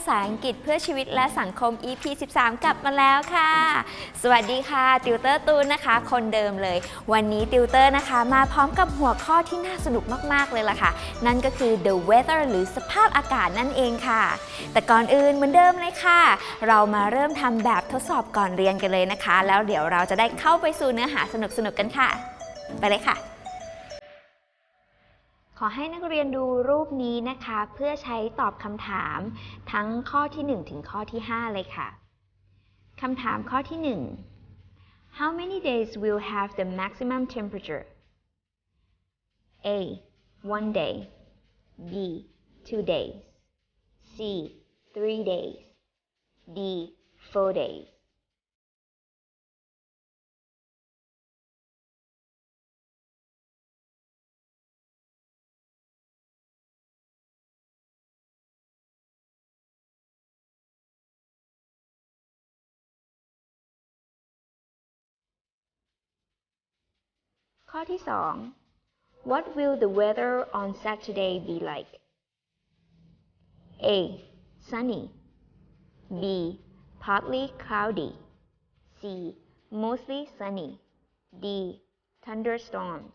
าษาอังกฤษเพื่อชีวิตและสังคม EP 13 กลับมาแล้วค่ะ สวัสดีค่ะ ติวเตอร์ตูนนะคะ คนเดิมเลย วันนี้ติวเตอร์นะคะ มาพร้อมกับหัวข้อที่น่าสนุกมาก ๆ เลยล่ะค่ะ นั่นก็คือ the weather หรือสภาพอากาศนั่นเองค่ะ แต่ก่อนอื่นเหมือนเดิมเลยค่ะ เรามาเริ่มทำแบบทดสอบก่อนเรียนกันเลยนะคะ แล้วเดี๋ยวเราจะได้เข้าไปสู่เนื้อหาสนุกๆกันค่ะ ไปเลยค่ะ ขอให้นักเรียนดูรูปนี้นะคะ เพื่อใช้ตอบคำถามทั้งข้อที่ 1 ถึงข้อที่ 5 เลยค่ะคำถามข้อที่ 1 How many days will have the maximum temperature A one day B two days C three days D four days ข้อที่ 2 What will the weather on Saturday be like A sunny B partly cloudy C mostly sunny D thunderstorms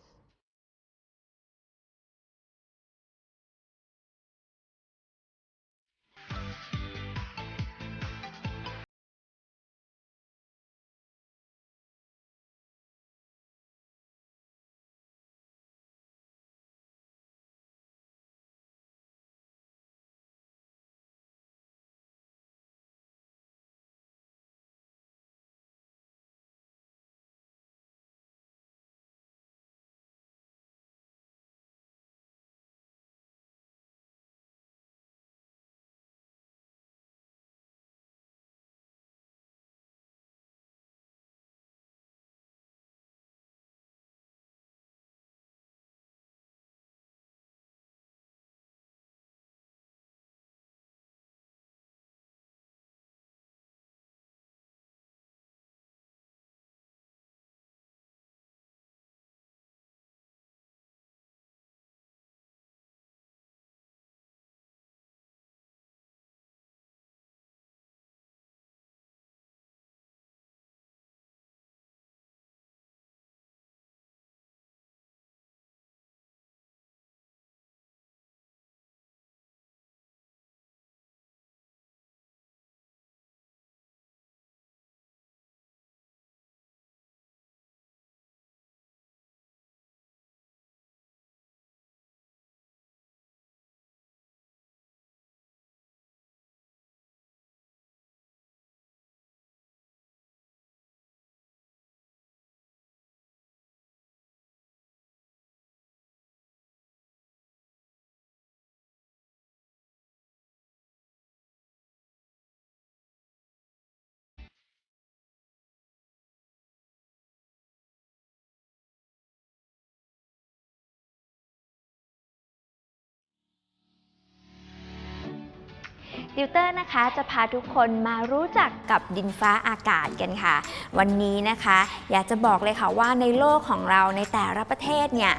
ติวเตอร์นะคะจะพาทุกคนมารู้จักกับดินฟ้าอากาศกันค่ะ วันนี้นะคะ อยากจะบอกเลยค่ะว่าในโลกของเราในแต่ละประเทศเนี่ย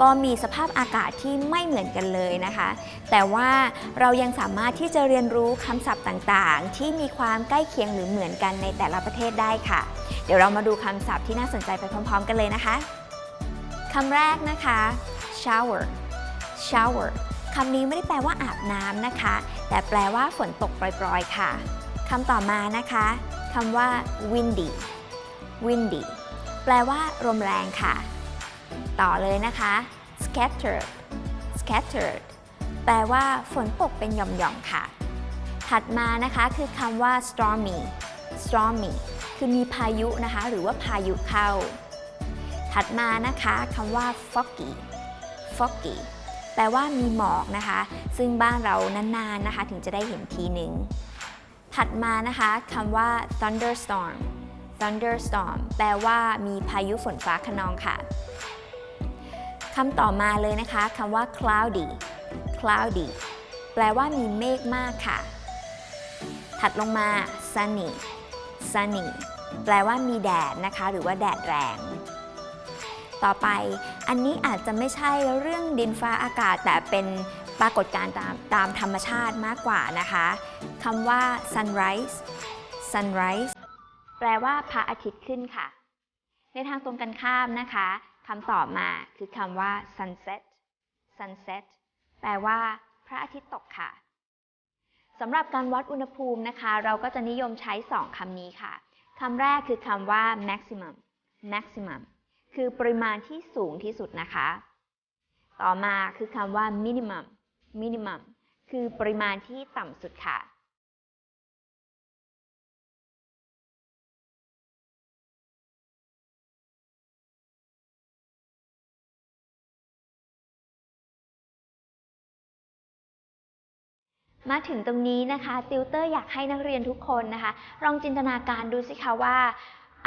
ก็มีสภาพอากาศที่ไม่เหมือนกันเลยนะคะ แต่ว่าเรายังสามารถที่จะเรียนรู้คำศัพท์ต่างๆ ที่มีความใกล้เคียงหรือเหมือนกันในแต่ละประเทศได้ค่ะ เดี๋ยวเรามาดูคำศัพท์ที่น่าสนใจไปพร้อม ๆ กันเลยนะคะคำแรกนะคะ shower shower คำนี้ไม่ได้แปลว่าอาบน้ำนะคะ แต่แปลว่าฝนตกปล่อยๆ ค่ะคำต่อมานะคะคำว่า windy windy แปลว่าลมแรงค่ะ ต่อเลยนะคะ scattered scattered แปลว่าฝนตกเป็นหย่อมๆ ค่ะ ถัดมานะคะคือคำว่า stormy stormy คือมีพายุนะคะ หรือว่าพายุเข้า ถัดมานะคะคำว่า foggy foggy แปลว่ามีหมอกนะคะ ซึ่งบ้านเรานานๆนะคะ ถึงจะได้เห็นทีหนึ่งถัดมานะคะคำว่า thunderstorm thunderstorm แปลว่ามีพายุฝนฟ้าคะนองค่ะคำต่อมาเลยนะคะคำว่า cloudy cloudy แปลว่ามีเมฆมากค่ะ ถัดลงมา sunny sunny แปลว่ามีแดดนะคะ หรือว่าแดดแรง ต่อไป อันนี้อาจจะไม่ใช่เรื่องดินฟ้าอากาศ แต่เป็นปรากฏการณ์ตามตามธรรมชาติมากกว่านะคะคำว่า sunrise sunrise แปลว่าพระอาทิตย์ขึ้นค่ะ ในทางตรงกันข้ามนะคะคำตอบมาคือคำว่า sunset sunset แปลว่า พระอาทิตย์ตกค่ะสำหรับการวัดอุณหภูมินะคะ เราก็จะนิยมใช้ 2คำนี้ค่ะคำแรกคือคำว่า maximum maximum คือปริมาณที่สูงที่สุดนะคะ ต่อมาคือคำว่า minimum minimum คือปริมาณที่ต่ำสุดค่ะ มาถึงตรงนี้นะคะ ติวเตอร์อยากให้นักเรียนทุกคนนะคะ ลองจินตนาการดูสิคะว่า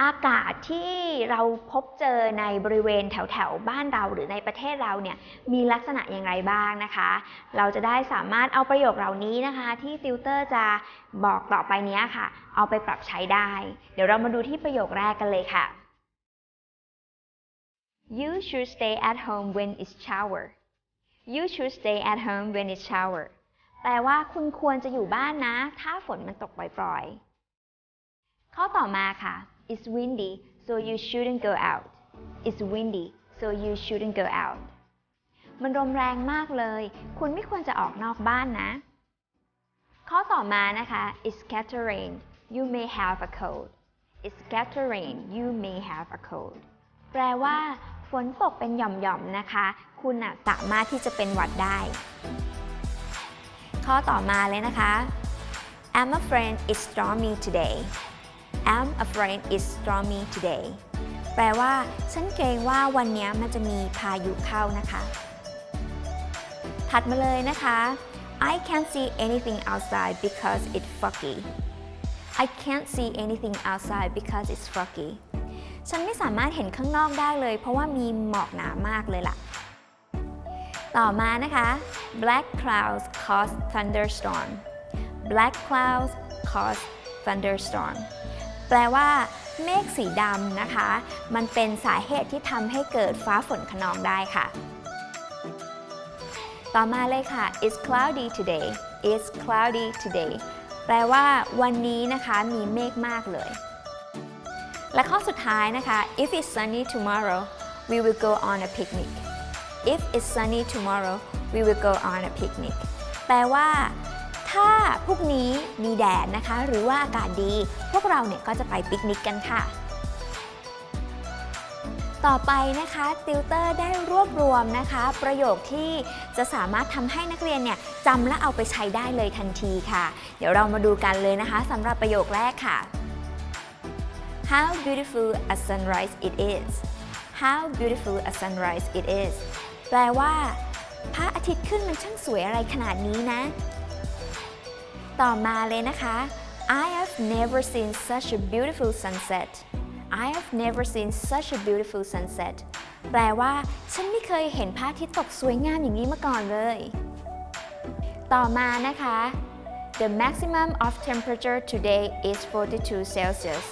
อากาศที่เราพบเจอในบริเวณแถวแถวบ้านเราหรือในประเทศเราเนี่ยมีลักษณะอย่างไรบ้างนะคะ เราจะได้สามารถเอาประโยคเหล่านี้นะคะ ที่ติวเตอร์จะบอกต่อไปนี้ค่ะ เอาไปปรับใช้ได้ เดี๋ยวเรามาดูที่ประโยคแรกกันเลยค่ะ You should stay at home when it's shower You should stay at home when it's shower แปลว่าคุณควรจะอยู่บ้านนะ ถ้าฝนมันตกปล่อยๆข้อต่อมาค่ะ It's windy so you shouldn't go out It's windy so you shouldn't go out มันลมแรงมากเลย คุณไม่ควรจะออกนอกบ้านนะ ข้อต่อมานะคะ It's scattering you may have a cold It's scattering you may have a cold แปลว่าฝนตกเป็นหย่อมๆนะคะ คุณนะสามารถที่จะเป็นหวัดได้ ข้อต่อมาเลยนะคะ I'm afraid it's stormy today I'm afraid it's stormy today แปลว่า ฉันเกรงว่าวันนี้มันจะมีพายุเข้านะคะ ถัดมาเลยนะคะ I can't see anything outside because it's foggy I can't see anything outside because it's foggy ฉันไม่สามารถเห็นข้างนอกได้เลย เพราะว่ามีหมอกหนามากเลยล่ะ ต่อมานะคะ black clouds cause thunderstorm black clouds cause thunderstorm แปลว่าเมฆสีดำนะคะ มันเป็นสาเหตุที่ทำให้เกิดฟ้าฝนคะนองได้ค่ะ ต่อมาเลยค่ะ it's cloudy today it's cloudy today แปลว่าวันนี้นะคะมีเมฆมากเลย และข้อสุดท้ายนะคะ if it's sunny tomorrow we will go on a picnic if it's sunny tomorrow we will go on a picnic แปลว่า ถ้าพรุ่งนี้มีแดดนะคะ หรือว่าอากาศดี พวกเราเนี่ยก็จะไปปิกนิกกันค่ะ ต่อไปนะคะติวเตอร์ได้รวบรวมนะคะ ประโยคที่จะสามารถทำให้นักเรียนเนี่ยจำและเอาไปใช้ได้เลยทันทีค่ะ เดี๋ยวเรามาดูกันเลยนะคะสำหรับประโยคแรกค่ะ How beautiful a sunrise it is How beautiful a sunrise it is แปลว่าพระอาทิตย์ขึ้นมันช่างสวยอะไรขนาดนี้นะ ต่อมาเลยนะคะ I have never seen such a beautiful sunset I have never seen such a beautiful sunset แปลว่า ฉันไม่เคยเห็นพระอาทิตย์ตกสวยงามอย่างนี้มาก่อนเลย ต่อมานะคะ The maximum of temperature today is 42 Celsius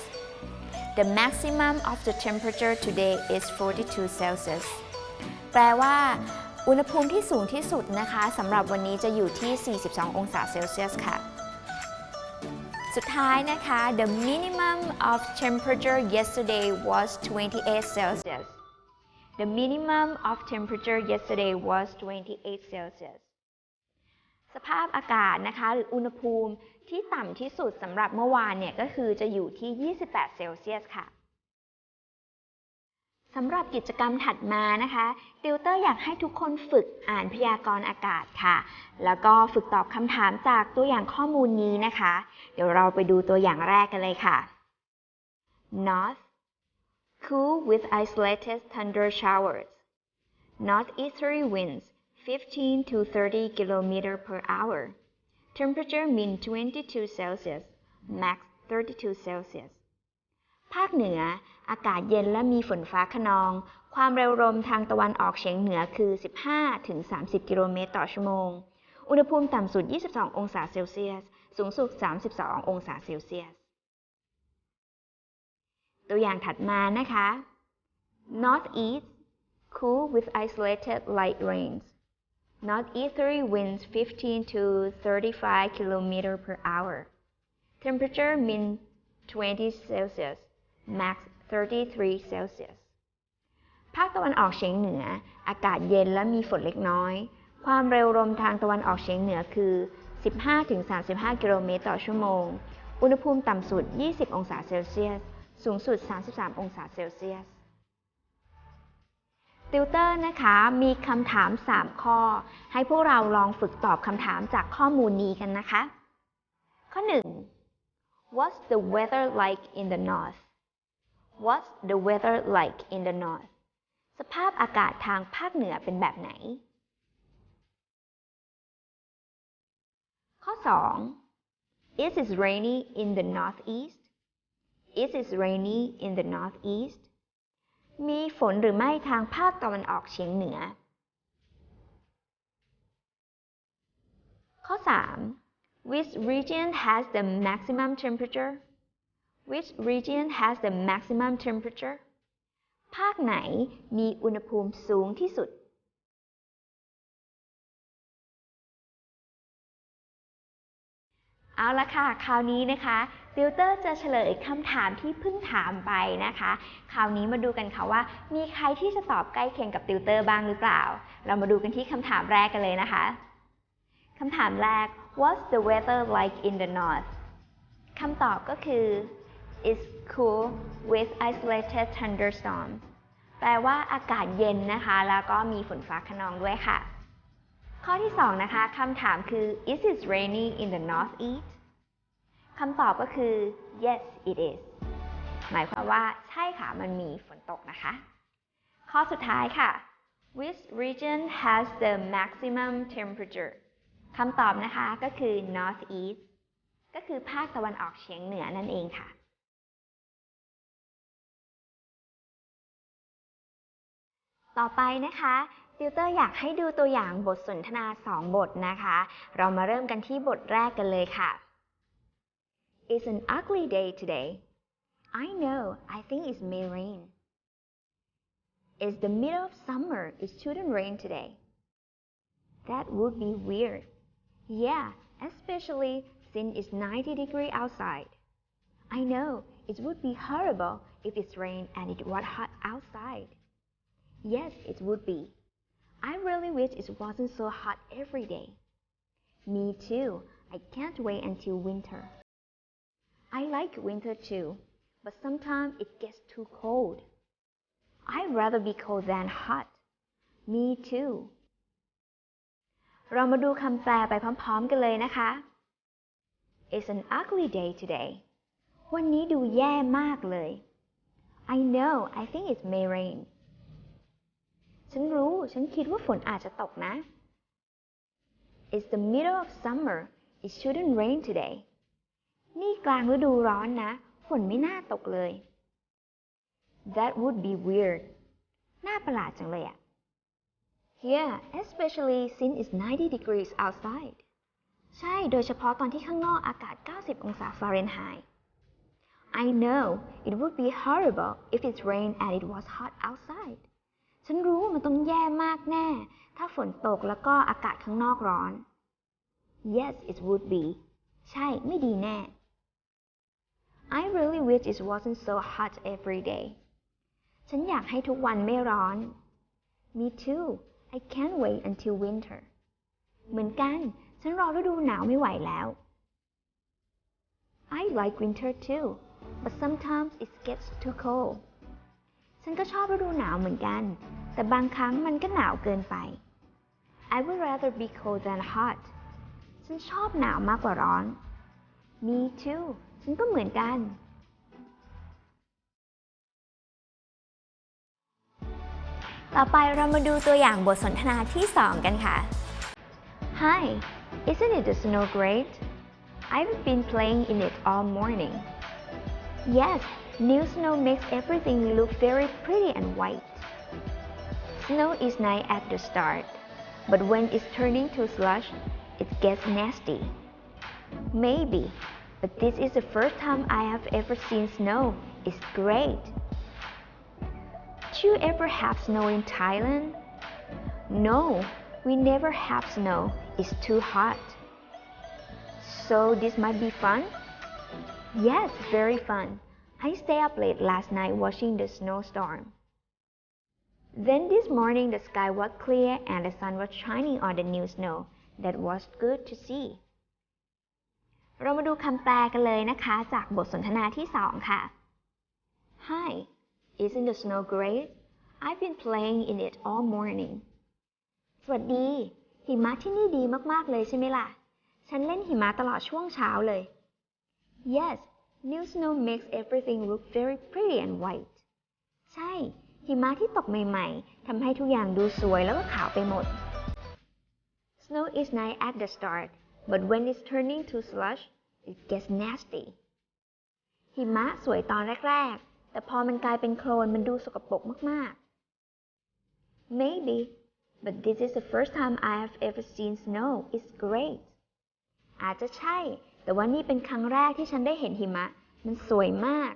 The maximum of the temperature today is 42 Celsius แปลว่า อุณหภูมิที่สูงที่สุดนะคะสำหรับวันนี้จะอยู่ที่ 42 องศาเซลเซียสค่ะ สุดท้ายนะคะ the minimum of temperature yesterday was 28 Celsius the minimum of temperature yesterday was 28 Celsius สภาพอากาศนะคะหรืออุณหภูมิที่ต่ำที่สุดสำหรับเมื่อวานเนี่ยก็คือจะอยู่ที่ 28 เซลเซียสค่ะ สำหรับกิจกรรมถัดมานะคะติวเตอร์อยากให้ทุกคนฝึกอ่านพยากรณ์อากาศค่ะ แล้วก็ฝึกตอบคำถามจากตัวอย่างข้อมูลนี้นะคะ เดี๋ยวเราไปดูตัวอย่างแรกกันเลยค่ะ North cool with isolated thunder showers northeasterly winds 15 to 30 km per hour temperature min 22 Celsius max 32 Celsius ภาคเหนือ อากาศเย็นและมีฝนฟ้าขนอง ความเร็วลมทางตะวันออกเฉียงเหนือคือ 15-30 กิโลเมตรต่อชั่วโมง อุณหภูมิต่ำสุด 22 องศาเซลเซียส สูงสุด 32 องศาเซลเซียส ตัวอย่างถัดมานะคะ Northeast cool with isolated light rains Northeasterly winds 15 to 35 km per hour Temperature min 20 Celsius max 33 Celsius ภาคตะวันออกเฉียงเหนือ อากาศเย็นและมีฝนเล็กน้อย ความเร็วลมทางตะวันออกเฉียงเหนือคือ 15-35 กิโลเมตรต่อชั่วโมง อุณหภูมิต่ำสุด 20 องศาเซลเซียส สูงสุด 33 องศาเซลเซียส ติวเตอร์นะคะ มีคำถาม 3 ข้อ ให้พวกเราลองฝึกตอบคำถามจากข้อมูลนี้กันนะคะ ข้อ 1 What's the weather like in the north What's the weather like in the north สภาพอากาศทางภาคเหนือเป็นแบบไหน ข้อ 2 Is it rainy in the northeast Is it rainy in the northeast มีฝนหรือไม่ทางภาคตะวันออกเฉียงเหนือ ข้อ 3 Which region has the maximum temperature Which region has the maximum temperature ภาคไหนมีอุณหภูมิสูงที่สุด เอาละค่ะ คราวนี้นะคะติวเตอร์จะเฉลยคำถามที่เพิ่งถามไปนะคะ คราวนี้มาดูกันค่ะว่า มีใครที่จะตอบใกล้เคียงกับติวเตอร์บ้างหรือเปล่า เรามาดูกันที่คำถามแรกกันเลยนะคะคำถามแรก What's the weather like in the north คำตอบก็คือ is cool with isolated thunderstorms แปลว่าอากาศเย็นนะคะ แล้วก็มีฝนฟ้าขนองด้วยค่ะ ข้อที่ 2 นะคะคำถามคือ Is it rainy in the northeast คำตอบก็คือ yes it is หมายความว่าใช่ค่ะ มันมีฝนตกนะคะ ข้อสุดท้ายค่ะ which region has the maximum temperature คำตอบนะคะก็คือ northeast ก็คือภาคตะวันออกเฉียงเหนือนั่นเองค่ะ ต่อไปนะคะติวเตอร์อยากให้ดูตัวอย่างบทสนทนา 2 บทนะคะ เรามาเริ่มกันที่บทแรกกันเลยค่ะ It's an ugly day today. I know. I think it may rain. It's the middle of summer. It shouldn't rain today. That would be weird. Yeah, especially since it's 90 degree outside. I know. It would be horrible if it's rain and it was hot outside. Yes, it would be. I really wish it wasn't so hot every day. Me too. I can't wait until winter. I like winter too, but sometimes it gets too cold. I'd rather be cold than hot. Me too. เรามาดูคำแปลไปพร้อมๆกันเลยนะคะ It's an ugly day today. วันนี้ดูแย่มากเลย I know. I think it may rain. ฉันรู้ ฉันคิดว่าฝนอาจจะตกนะ It's the middle of summer. It shouldn't rain today. นี่กลางฤดูร้อนนะ ฝนไม่น่าตกเลย That would be weird น่าประหลาดจังเลยอะ Yeah especially since it's 90 degrees outside ใช่ โดยเฉพาะตอนที่ข้างนอกอากาศ 90 องศาฟาเรนไฮต์ I know it would be horrible if it rained and it was hot outside ฉันรู้มันต้องแย่มากแน่ ถ้าฝนตกแล้วก็อากาศข้างนอกร้อน Yes it would be ใช่ ไม่ดีแน่ I really wish it wasn't so hot every day ฉันอยากให้ทุกวันไม่ร้อน Me too I can't wait until winter เหมือนกัน ฉันรอฤดูหนาวไม่ไหวแล้ว I like winter too but sometimes it gets too cold ฉันก็ชอบฤดูหนาวเหมือนกัน แต่บางครั้งมันก็หนาวเกินไป I would rather be cold than hot ฉันชอบหนาวมากกว่าร้อน Me too ฉันก็เหมือนกัน ต่อไปเรามาดูตัวอย่างบทสนทนาที่ 2 กันค่ะ Hi isn't it the snow great I've been playing in it all morning Yes new snow makes everything look very pretty and white Snow is nice at the start but when it's turning to slush it gets nasty Maybe but this is the first time I have ever seen snow it's great Do you ever have snow in Thailand? No, we never have snow. It's too hot. So this might be fun? Yes, very fun. I stayed up late last night watching the snowstorm. Then this morning the sky was clear and the sun was shining on the new snow. That was good to see. เรามาดูคำแปลกันเลยนะคะจากบทสนทนาที่2ค่ะ Hi, isn't the snow great? I've been playing in it all morning. สวัสดี หิมะที่นี่ดีมากๆเลยใช่ไหมล่ะ ฉันเล่นหิมะตลอดช่วงเช้าเลย Yes, new snow makes everything look very pretty and white. ใช่ หิมะที่ตกใหม่ๆทำให้ทุกอย่างดูสวยแล้วก็ขาวไปหมด Snow is nice at the start, but when it's turning to slush, it gets nasty. หิมะสวยตอนแรก ๆ แต่พอมันกลายเป็นโคลนมันดูสกปรกมาก ๆ Maybe but this is the first time I have ever seen snow it's great อาจจะใช่ แต่ว่านี่เป็นครั้งแรกที่ฉันได้เห็นหิมะ มันสวยมาก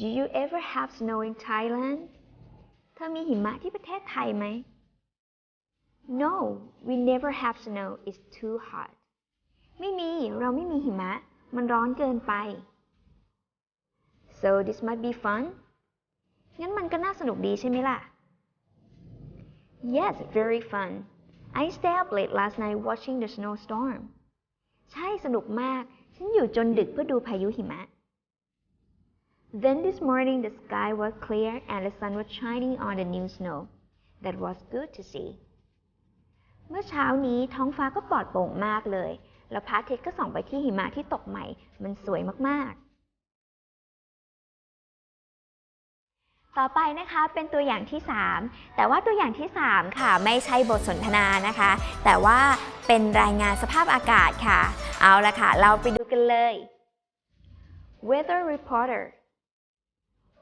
Do you ever have snow in Thailand เธอมีหิมะที่ประเทศไทยไหม No we never have snow it's too hot ไม่มี เราไม่มีหิมะ มันร้อนเกินไป so this might be fun งั้นมันก็น่าสนุกดีใช่ไหมล่ะ Yes very fun I stayed up late last night watching the snowstorm ใช่สนุกมาก ฉันอยู่จนดึกเพื่อดูพายุหิมะ Then this morning the sky was clear and the sun was shining on the new snow that was good to see เมื่อเช้านี้ท้องฟ้าก็ปลอดโปร่งมากเลย แล้วพระอาทิตย์ก็ส่องไปที่หิมะที่ตกใหม่ มันสวยมากๆ ต่อไปนะคะเป็นตัวอย่างที่ 3 แต่ว่าตัวอย่างที่ 3 ค่ะ ไม่ใช่บทสนทนานะคะ แต่ว่าเป็นรายงานสภาพอากาศค่ะ เอาละค่ะ เราไปดูกันเลย Weather reporter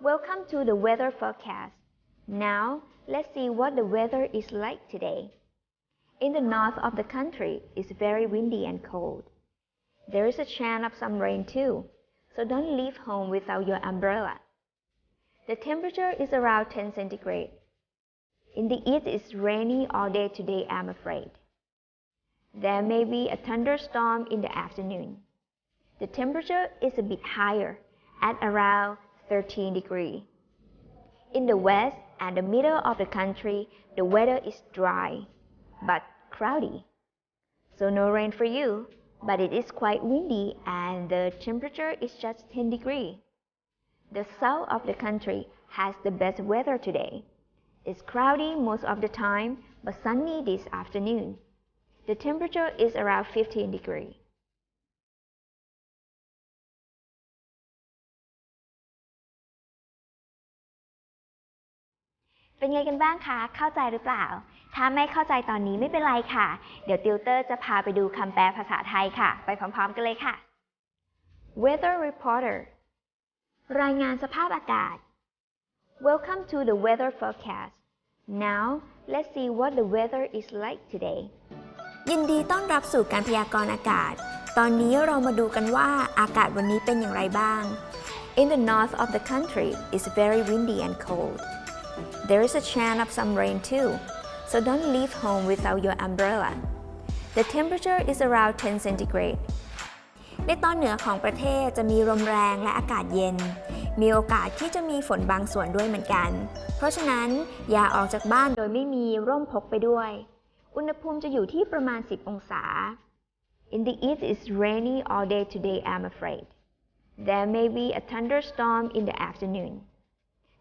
Welcome to the weather forecast Now let's see what the weather is like today In the north of the country, it's very windy and cold. There is a chance of some rain too, so don't leave home without your umbrella. The temperature is around 10 centigrade. In the east, it's rainy all day today, I'm afraid. There may be a thunderstorm in the afternoon. The temperature is a bit higher, at around 13 degree. In the west and the middle of the country, the weather is dry but cloudy. So no rain for you, but it is quite windy and the temperature is just 10 degree. The south of the country has the best weather today. It's cloudy most of the time, but sunny this afternoon. The temperature is around 15 degree. เป็นไงกันบ้างคะ เข้าใจหรือเปล่า ถ้าไม่เข้าใจตอนนี้ไม่เป็นไรค่ะ เดี๋ยวติวเตอร์จะพาไปดูคำแปลภาษาไทยค่ะ ไปพร้อมๆกันเลยค่ะ Weather reporter รายงานสภาพอากาศ Welcome to the weather forecast Now let's see what the weather is like today ยินดีต้อนรับสู่การพยากรณ์อากาศ ตอนนี้เรามาดูกันว่าอากาศวันนี้เป็นอย่างไรบ้าง In the north of the country it's very windy and cold There is a chance of some rain too, so don't leave home without your umbrella. The temperature is around 10 centigrade. ในตอนเหนือของประเทศจะมีลมแรงและอากาศเย็น มีโอกาสที่จะมีฝนบางส่วนด้วยเหมือนกัน เพราะฉะนั้นอย่าออกจากบ้านโดยไม่มีร่มพกไปด้วย อุณหภูมิจะอยู่ที่ประมาณ 10 องศา In the east it's rainy all day today I'm afraid. There may be a thunderstorm in the afternoon.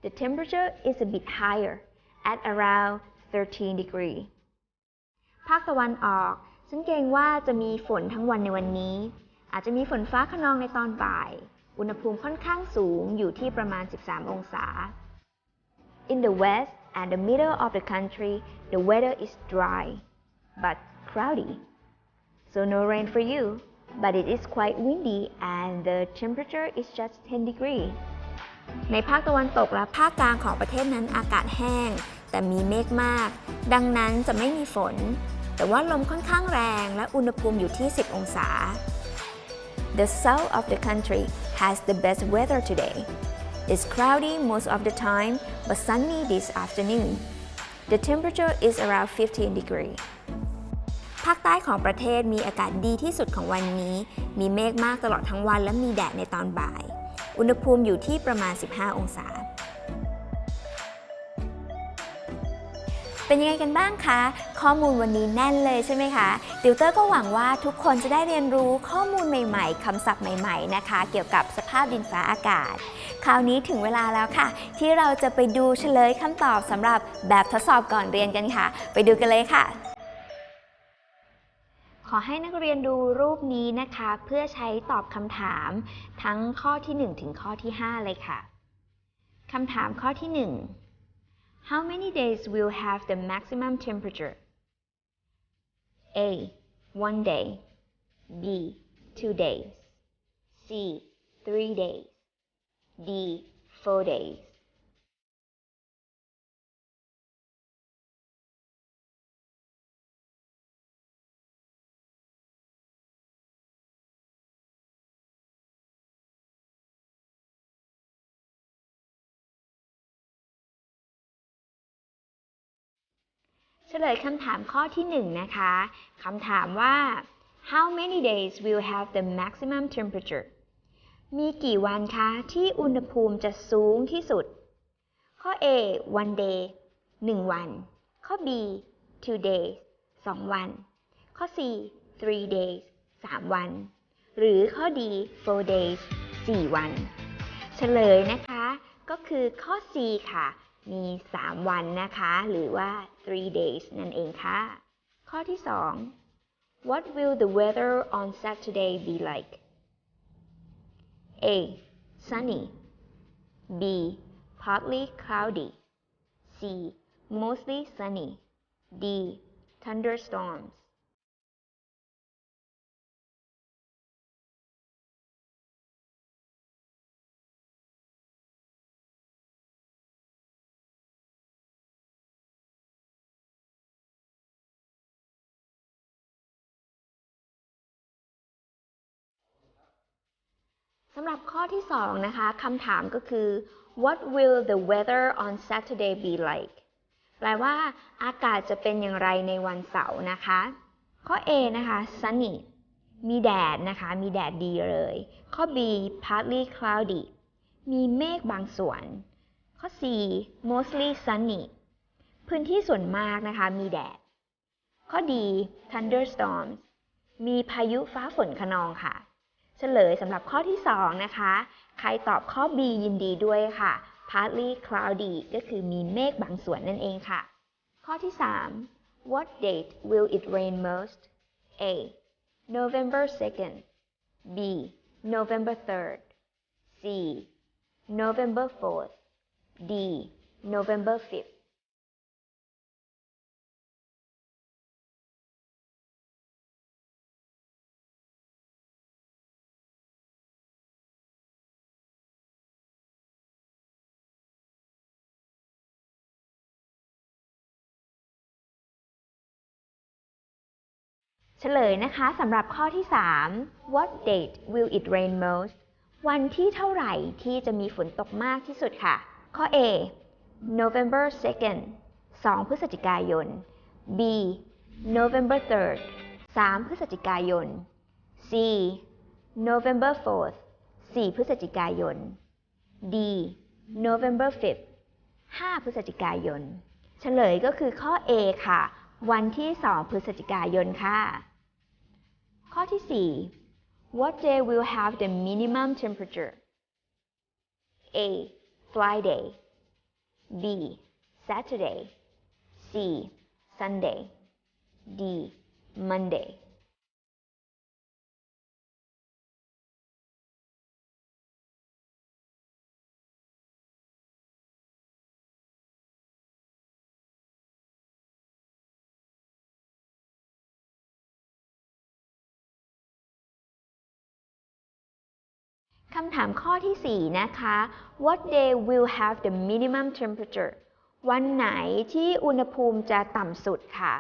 the temperature is a bit higher at around 13 degree ภาคตะวันออกฉันเกรงว่าจะมีฝนทั้งวันในวันนี้ อาจจะมีฝนฟ้าขนองในตอนบ่าย อุณหภูมิค่อนข้างสูงอยู่ที่ประมาณ 13 องศา In the west and the middle of the country, the weather is dry but cloudy. So no rain for you, but it is quite windy and the temperature is just 10 degrees. ในภาคตะวันตกและภาคกลางของประเทศนั้นอากาศแห้ง แต่มีเมฆมาก ดังนั้นจะไม่มีฝน แต่ว่าลมค่อนข้างแรงและอุณหภูมิอยู่ที่ 10 องศา The south of the country has the best weather today. It's cloudy most of the time, but sunny this afternoon. The temperature is around 15 degree. ภาคใต้ของประเทศมีอากาศดีที่สุดของวันนี้ มีเมฆมากตลอดทั้งวันและมีแดดในตอนบ่าย อุณหภูมิอยู่ที่ประมาณ 15 องศา เป็นยังไงกันบ้างคะ ข้อมูลวันนี้แน่นเลยใช่ไหมคะ ติวเตอร์ก็หวังว่าทุกคนจะได้เรียนรู้ข้อมูลใหม่ๆคำศัพท์ใหม่ๆนะคะ เกี่ยวกับสภาพดินฟ้าอากาศ คราวนี้ถึงเวลาแล้วค่ะ ที่เราจะไปดูเฉลยคำตอบสำหรับแบบทดสอบก่อนเรียนกันค่ะ ไปดูกันเลยค่ะขอให้นักเรียนดูรูปนี้นะคะ เพื่อใช้ตอบคำถามทั้งข้อที่ 1 ถึงข้อที่ 5 เลยค่ะคำถามข้อที่ 1 How many days will have the maximum temperature? A one day. B two days. C three days. D four days ฉลยคำถามข้อที่1นะคะคำถามว่า How many days will have the maximum temperature มีกี่วันคะที่อุณหภูมิจะสูงที่สุด ข้อ A one day 1 วัน ข้อ B two days 2 วัน ข้อ C three days 3 วัน หรือข้อ D four days 4 วัน เฉลยนะคะ ก็คือข้อ C ค่ะ มี 3 วันนะคะ หรือว่า three days นั่นเองค่ะ ข้อที่ 2 What will the weather on Saturday be like A sunny B partly cloudy C mostly sunny D thunderstorms สำหรับข้อที่ 2 นะคะคำถามก็คือ What will the weather on Saturday be like แปลว่า อากาศจะเป็นอย่างไรในวันเสาร์นะคะ ข้อ A นะคะ sunny มีแดดนะคะ มีแดดดีเลย ข้อ B partly cloudy มีเมฆบางส่วน ข้อ C mostly sunny พื้นที่ส่วนมากนะคะ มีแดด ข้อ D thunderstorms มีพายุฟ้าฝนคะนองค่ะ เฉลยสำหรับข้อที่ 2 นะคะ ใครตอบข้อ B ยินดีด้วยค่ะ partly cloudy ก็คือมีเมฆบางส่วนนั่นเองค่ะ ข้อที่ 3 What date will it rain most A November 2nd B November 3rd C November 4th D November 5th ฉลยนะคะสำหรับข้อที่ 3 What date will it rain most วันที่เท่าไหร่ที่จะมีฝนตกมากที่สุดค่ะ ข้อ A November 2nd 2 พฤศจิกายน B November 3rd 3 พฤศจิกายน C November 4th 4 พฤศจิกายน D November 5th 5 พฤศจิกายน เฉลยก็คือข้อ A ค่ะ วันที่ 2 พฤศจิกายนค่ะ How to what day will have the minimum temperature? A. Friday. B. Saturday. C. Sunday. D. Monday. คำถามข้อที่ 4 นะคะ What day will have the minimum temperature วันไหนที่อุณหภูมิจะต่ำสุดค่ะ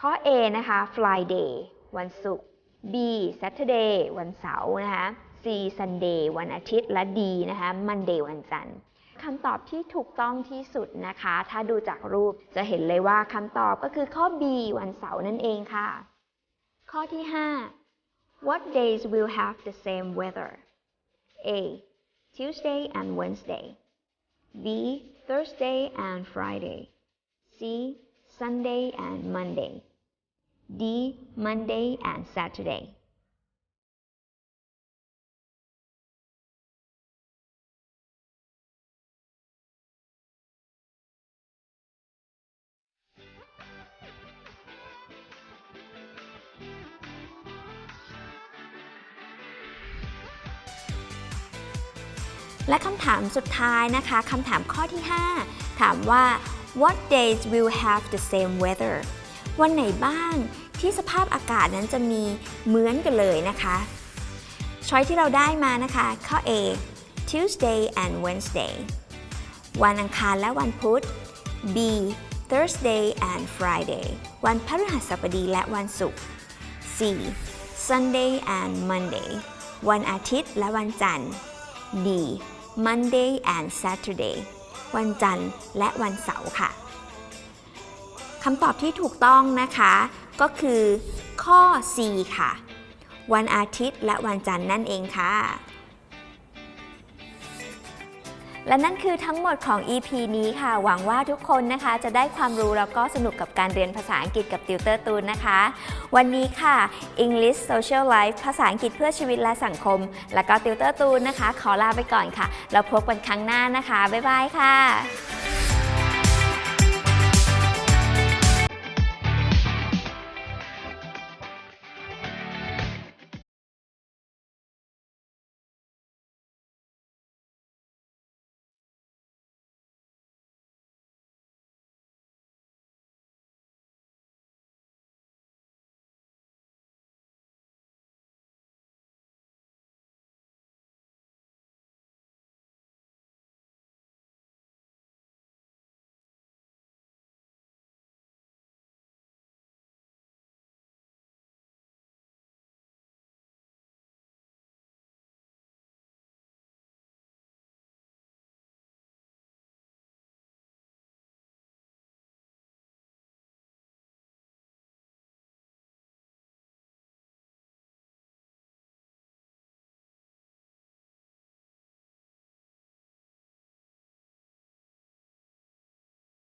ข้อ A นะคะ Friday วันศุกร์ B Saturday วันเสาร์นะคะ C Sunday วันอาทิตย์ และ D นะคะ Monday วันจันทร์คำตอบที่ถูกต้องที่สุดนะคะ ถ้าดูจากรูปจะเห็นเลยว่าคำตอบก็คือข้อ B วันเสาร์นั่นเองค่ะ ข้อที่ 5 What days will have the same weather A. Tuesday and Wednesday. B. Thursday and Friday. C. Sunday and Monday. D. Monday and Saturday. และคำถามสุดท้ายนะคะคำถามข้อที่ 5 ถามว่า what days will have the same weather วันไหนบ้างที่สภาพอากาศนั้นจะมีเหมือนกันเลยนะคะช้อยที่เราได้มานะคะ ข้อ A Tuesday and Wednesday วันอังคารและวันพุธ B Thursday and Friday วันพฤหัสบดีและวันศุกร์ C Sunday and Monday วันอาทิตย์และวันจันทร์ D Monday and Saturday วันจันทร์และวันเสาร์ค่ะคำตอบที่ถูกต้องนะคะ ก็คือข้อ C ค่ะ วันอาทิตย์และวันจันทร์นั่นเองค่ะ และนั่นคือทั้งหมดของ EP นี้ค่ะ หวังว่าทุกคนนะคะ จะได้ความรู้แล้วก็สนุกกับการเรียนภาษาอังกฤษกับติวเตอร์ตูนนะคะ วันนี้ค่ะ English Social Life ภาษาอังกฤษเพื่อชีวิตและสังคม แล้วก็ติวเตอร์ตูนนะคะ ขอลาไปก่อนค่ะแล้วพบกันครั้งหน้านะคะ บ๊ายบายค่ะ